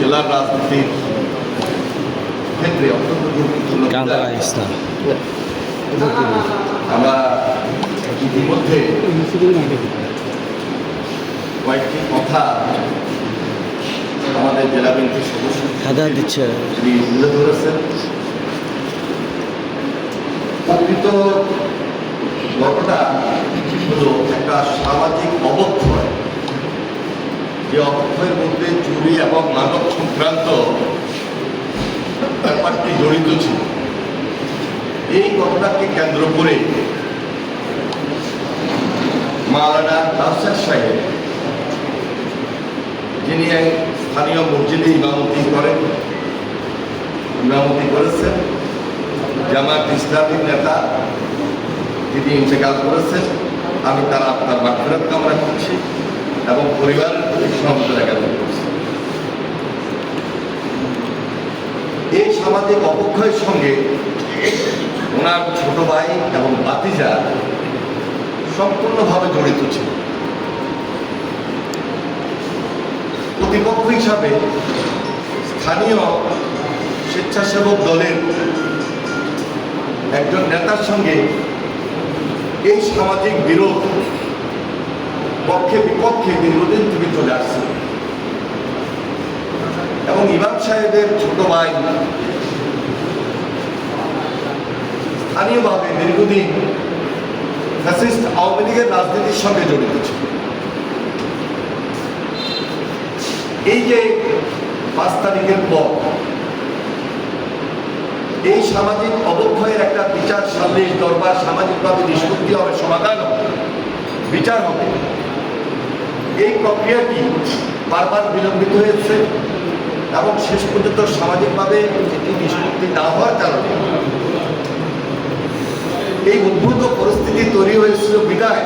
জেলার রাজনীতির ক্ষেত্রে অত্যন্ত গুরুত্বপূর্ণ আমরা ইতিমধ্যে কয়েকটি কথা আমাদের জেলা ব্যাংকের সদস্য দিচ্ছে। তিনি তুলে ধরেছেন। প্রকৃত ঘটনা হলো একটা সামাজিক যে অবক্ষয়ের মধ্যে চুরি এবং মাদক সংক্রান্ত ব্যাপারটি জড়িত ছিল। এই ঘটনাকে কেন্দ্র করে মাওলানা কাউসার সাহেব, যিনি এক স্থানীয় মসজিদে ইমামতি করেন, ইমামতি করেছেন, জামাত ইসলামীর নেতা তিনি ইন্তেকাল করেছেন, আমি তার আপনার মাঠফেরত কামনা করছি এবং পরিবারের এই সামাজিক অবক্ষয়ের সঙ্গে ওনার ছোট ভাই এবং বাতিজা সম্পূর্ণভাবে জড়িত ছিল। প্রতিপক্ষ হিসাবে স্থানীয় স্বেচ্ছাসেবক দলের একজন নেতার সঙ্গে এই সামাজিক বিরোধ পক্ষে বিপক্ষে দীর্ঘদিন থেকে চলে আসছে। এবং ইমাম সাহেবের ছোট ভাই স্থানীয়ভাবে দীর্ঘদিন ফ্যাসিস্ট আওয়ামী লীগের রাজনীতির সঙ্গে জড়িত ছিল। এই যে পাঁচ তারিখের পর এই সামাজিক অবক্ষয়ের একটা বিচার সালিশ দরবার সামাজিকভাবে নিষ্পত্তি হবে সমাধান হবে, বিচার হবে। এই প্রক্রিয়াটি বারবার বিলম্বিত হয়েছে এবং শেষ পর্যন্ত সামাজিকভাবে এটি নিষ্পত্তি না হওয়ার কারণে। এই উদ্ভূত পরিস্থিতি তৈরি হয়েছিল বিদায়।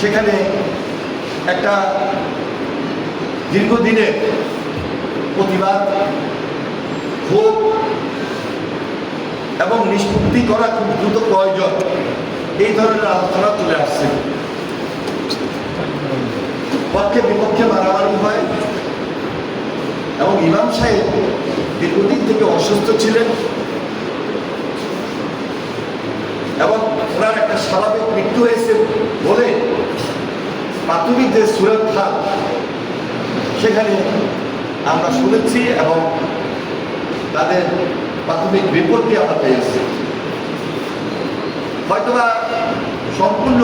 সেখানে একটা দীর্ঘদিনের প্রতিবাদ, ক্ষোভ এবং নিষ্পত্তি করা খুব দ্রুত প্রয়োজন। এই ধরনের আলোচনা তুলে আসছে। পক্ষে বিপক্ষে মারামারি হয় এবং ইমাম সাহেব দীর্ঘদিন থেকে অসুস্থ ছিলেন এবং ওনার একটা স্বাভাবিক মৃত্যু হয়েছে বলে প্রাথমিক যে সুরক্ষা সেখানে আমরা শুনেছি এবং তাদের প্রাথমিক রিপোর্টটি আমরা পেয়েছি। হয়তোবা সম্পূর্ণ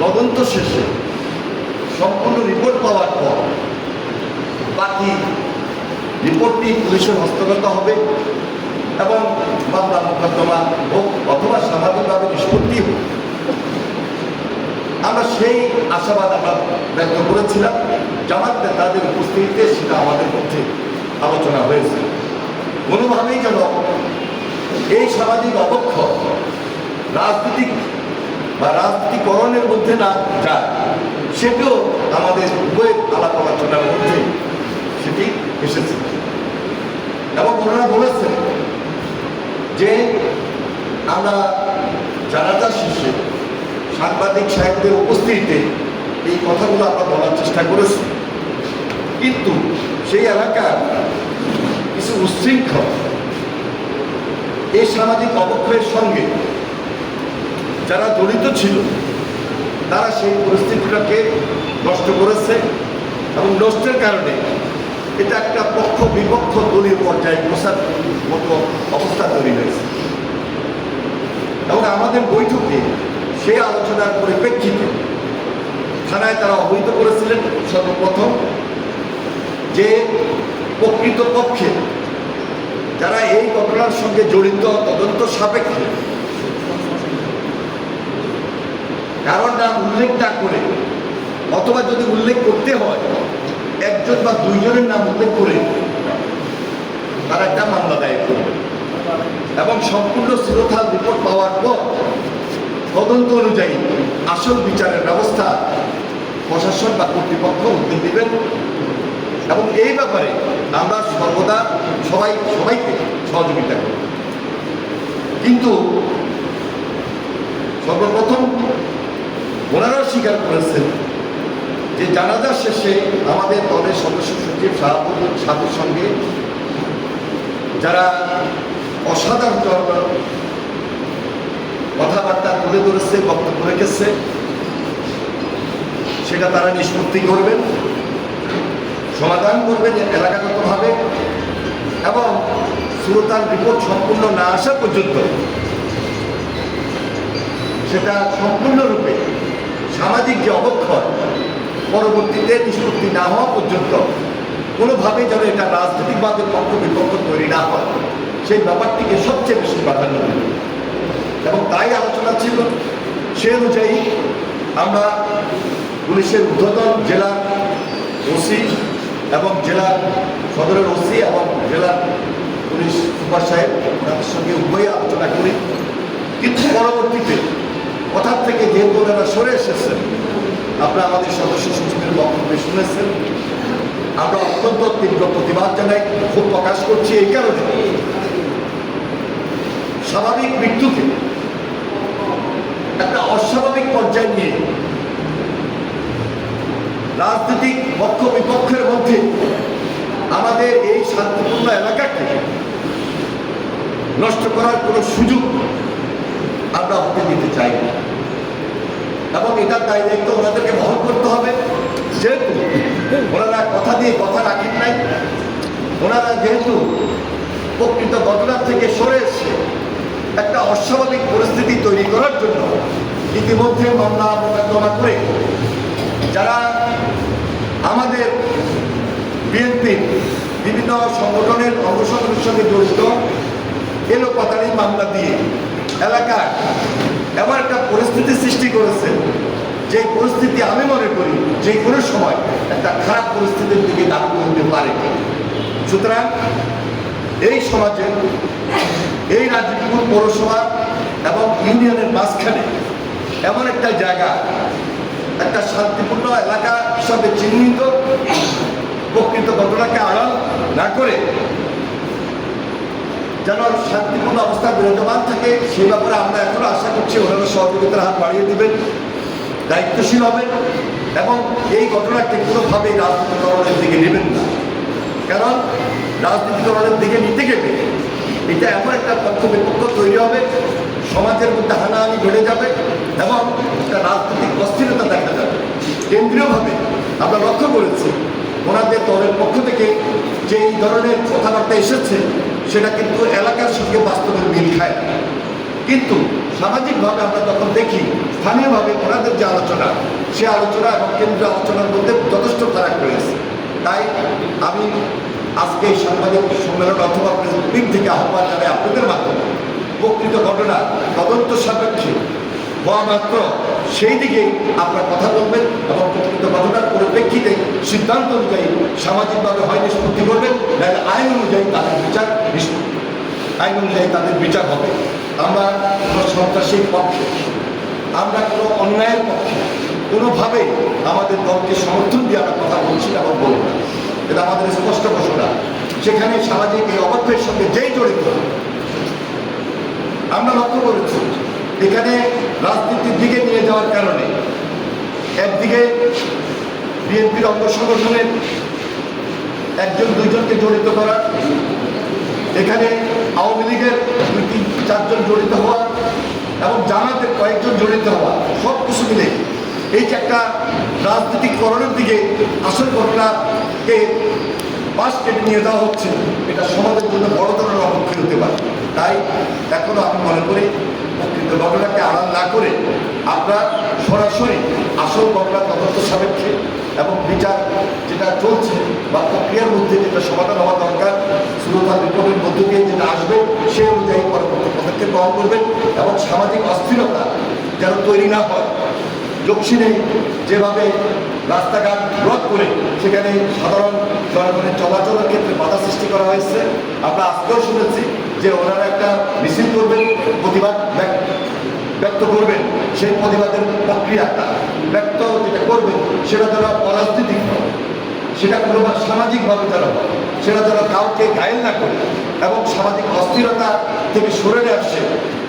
তদন্ত শেষে, সম্পূর্ণ রিপোর্ট পাওয়ার পর বাকি রিপোর্টটি পুলিশের হস্তগত হবে এবং মামলা মোকদ্দমা হোক অথবা সামাজিকভাবে নিষ্পত্তি হোক। আমরা সেই আশাবাদ আমরা ব্যক্ত করেছিলাম, জামাত নেতাদের উপস্থিতিতে সেটা আমাদের মধ্যে আলোচনা হয়েছে। কোনোভাবেই যেন এই সামাজিক অবক্ষয় রাজনীতিক বা রাজনীতিকরণের মধ্যে না যায়, সেটিও আমাদের উভয়ের আলাপ আলোচনার মধ্যে সেটি এসেছে। এবং ওনারা বলেছেন যে আমরা জানাজা শেষে সাংবাদিক সাহেবদের উপস্থিতিতে এই কথাগুলো আমরা বলার চেষ্টা করেছি। কিন্তু সেই এলাকার কিছু উচ্ছৃঙ্খল এই সামাজিক অবক্ষয়ের সঙ্গে যারা জড়িত ছিল, তারা সেই পরিস্থিতিটাকে নষ্ট করেছে এবং নষ্টের কারণে এটা একটা পক্ষ বিপক্ষ দলীয় পর্যায়ে প্রসার মতো অবস্থা তৈরি হয়েছে। এবং আমাদের বৈঠকে সেই আলোচনার পরিপ্রেক্ষিতে থানায় তারা অবহিত করেছিলেন সর্বপ্রথম যে প্রকৃত পক্ষে যারা এই ঘটনার সঙ্গে জড়িত তদন্ত সাপেক্ষে কারণ নাম উল্লেখ না করে, অথবা যদি উল্লেখ করতে হয়, একজন বা দুইজনের নাম উল্লেখ করে, তারা একটা মামলা দায়ের করবে। এবং সম্পূর্ণ শিরোথাল রিপোর্ট পাওয়ার পর, তদন্ত অনুযায়ী আসল বিচারের ব্যবস্থা প্রশাসন বা কর্তৃপক্ষ উদ্যোগ দিবেন এবং এই ব্যাপারে আমরা সর্বদা সবাই, সবাইকে সহযোগিতা করি। কিন্তু সর্বপ্রথম ওনারাও স্বীকার করেছেন যে জানাজা শেষে আমাদের দলের সদস্য সচিব শাহাবুল সাহেবের সঙ্গে যারা অসাধারণ কথাবার্তা তুলে ধরেছে, বক্তব্য রেখেছে, সেটা তারা নিষ্পত্তি করবেন, সমাধান করবেন এলাকাগতভাবে এবং সুরতার রিপোর্ট সম্পূর্ণ না আসা পর্যন্ত সেটা সম্পূর্ণরূপে সামাজিক যে অবক্ষয় পরবর্তীতে নিষ্পত্তি না হওয়া পর্যন্ত কোনোভাবে যেন এটা রাজনৈতিকভাবে পক্ষ বিপক্ষ তৈরি না হয়। সেই ব্যাপারটিকে সবচেয়ে বেশি প্রাধান্য এবং তাই আলোচনা ছিল সে অনুযায়ী আমরা পুলিশের ঊর্ধ্বতন জেলার ওসি এবং জেলার সদরের ওসি এবং জেলার পুলিশ সুপার সাহেব, ওনাদের সঙ্গে উভয়ই আলোচনা করি। কিন্তু পরবর্তীতে কথার থেকে যেহেতু ওনারা সরে এসেছেন আপনারা আমাদের সদস্য সচিবের বক্তব্যে শুনেছেন। আমরা অত্যন্ত তীব্র প্রতিবাদ জানাই খুব প্রকাশ করছি এই কারণে। স্বাভাবিক মৃত্যুকে একটা অস্বাভাবিক পর্যায়ে নিয়ে রাজনৈতিক পক্ষ বিপক্ষের মধ্যে আমাদের এই শান্তিপূর্ণ এলাকাকে নষ্ট করার কোনো সুযোগ আমরা হতে দিতে চাই। এবং এটার দায় দায়িত্ব ওনাদেরকে বহন করতে হবে। যেহেতু ওনারা কথা দিয়ে কথা রাখেন নাই, ওনারা যেহেতু প্রকৃত ঘটনা থেকে সরে এসে একটা অস্বাভাবিক পরিস্থিতি তৈরি করার জন্য ইতিমধ্যে মামলা মোকদ্দমা করে যারা আমাদের বিএনপির বিভিন্ন সংগঠনের অঙ্গসংগঠনের সঙ্গে জড়িত এলোপাতারি মামলা দিয়ে এলাকার এমন একটা পরিস্থিতি সৃষ্টি করেছে যে পরিস্থিতি আমি মনে করি যে কোনো সময় একটা খারাপ পরিস্থিতির দিকে দাবি করতে পারে। সুতরাং এই সমাজে, এই রাজনীতিপুর পৌরসভা এবং ইউনিয়নের মাঝখানে এমন একটা জায়গা, একটা শান্তিপূর্ণ এলাকা হিসাবে চিহ্নিত, প্রকৃত ঘটনাকে আড়াল না করে যেন শান্তিপূর্ণ অবস্থা বিরাজমান থাকে, সেই ব্যাপারে আমরা এখনও আশা করছি ওনারা সহযোগিতার হাত বাড়িয়ে দেবেন, দায়িত্বশীল হবেন এবং এই ঘটনাকে কোনোভাবে রাজনীতিকরণের দিকে নেবেন না। কারণ রাজনীতিকরণের দিকে নিতে গেলে এটা এমন একটা পক্ষ বিপক্ষ তৈরি হবে, সমাজের মধ্যে হানাহানি ঘটে যাবে এবং একটা রাজনৈতিক অস্থিরতা দেখা যাবে। কেন্দ্রীয়ভাবে আমরা লক্ষ্য করেছি ওনাদের দলের পক্ষ থেকে যে এই ধরনের কথাবার্তা এসেছে, সেটা কিন্তু এলাকার সঙ্গে বাস্তবের মিল খায়। কিন্তু সামাজিকভাবে আমরা যখন দেখি, স্থানীয়ভাবে ওনাদের যে আলোচনা, সে আলোচনা এবং কেন্দ্রীয় আলোচনার মধ্যে যথেষ্ট ফারাক রয়েছে তাই আমি আজকে এই সাংবাদিক সম্মেলন অথবা প্রেস থেকে আহ্বান জানাই আপনাদের মাধ্যমে প্রকৃত ঘটনা, তদন্ত সাপেক্ষে হওয়া মাত্র সেই দিকে আপনারা কথা বলবেন এবং প্রকৃত ঘটনার পরিপ্রেক্ষিতে সিদ্ধান্ত অনুযায়ী সামাজিকভাবে হয় নিষ্পত্তি করবেন। নাহলে আইন অনুযায়ী তাদের বিচার আইন অনুযায়ী তাদের বিচার হবে। আমরা কোনো সন্ত্রাসীর পক্ষে, আমরা কোনো অন্যায়ের পক্ষে কোনোভাবে আমাদের দলকে সমর্থন দিয়ে আমরা কথা বলছি এবং বলব না। এটা আমাদের স্পষ্ট ঘোষণা। সেখানে সামাজিক এই অবক্ষয়ের সঙ্গে যেই জড়িত আমরা লক্ষ্য করেছি এখানে রাজনীতির দিকে নিয়ে যাওয়ার কারণে একদিকে বিএনপির অঙ্গ সংগঠনের একজন, দুইজনকে জড়িত করা, এখানে আওয়ামী লীগের দুই তিন, চারজন জড়িত হওয়া এবং জামাতের কয়েকজন জড়িত হওয়া, সব কিছু মিলে এই যে একটা রাজনীতিকরণের দিকে আসল ঘটনাকে পাশ কেটে নিয়ে যাওয়া হচ্ছে, এটা সমাজের জন্য বড় ধরনের অপক্ষে হতে পারে। তাই এখনও আমি মনে করি প্রকৃত ঘটনাকে আড়াল না করে আমরা সরাসরি আসল ঘটনা তদন্ত সাপেক্ষে এবং বিচার যেটা চলছে বা প্রক্রিয়ার মধ্যে যেটা সমাধান হওয়া দরকার সুরতার রিপোর্টের মধ্য দিয়ে যেটা আসবে, সেই অনুযায়ী পরবর্তী পদক্ষেপ গ্রহণ করবেন এবং সামাজিক অস্থিরতা যেন তৈরি না হয়। দক্ষিণে যেভাবে রাস্তাঘাট ব্লক করে সেখানে সাধারণ জনগণের চলাচলের ক্ষেত্রে বাধা সৃষ্টি করা হয়েছে, আমরা আজকেও শুনেছি যে ওনারা একটা মিছিল করবেন, প্রতিবাদ ব্যক্ত করবেন। সেই প্রতিবাদের প্রক্রিয়াটা ব্যক্ত যেটা করবেন, সেটা যেন অরাজনৈতিক নয় সেটা কোনো সামাজিকভাবে হয়। সেটা যেন কাউকে গায়েল না করে এবং সামাজিক অস্থিরতা থেকে সরে আসছে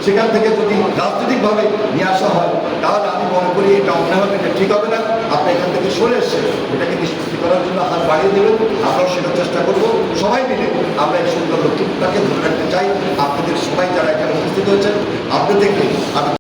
সেখান থেকে যদি রাজনৈতিকভাবে নিয়ে আসা হয়, তাহলে আমি মনে করি এটা এটা ঠিক হবে না। আপনি এখান থেকে সরে এসে এটাকে নিষ্পত্তি করার জন্য হাত বাড়িয়ে দেবেন আমরাও সেটার চেষ্টা করব। সবাই মিলে আমরা এই সুন্দর লক্ষ্যটাকে ধরে রাখতে চাই। আপনাদের সবাই যারা এখানে উপস্থিত হয়েছেন, আপনাদেরকে আমি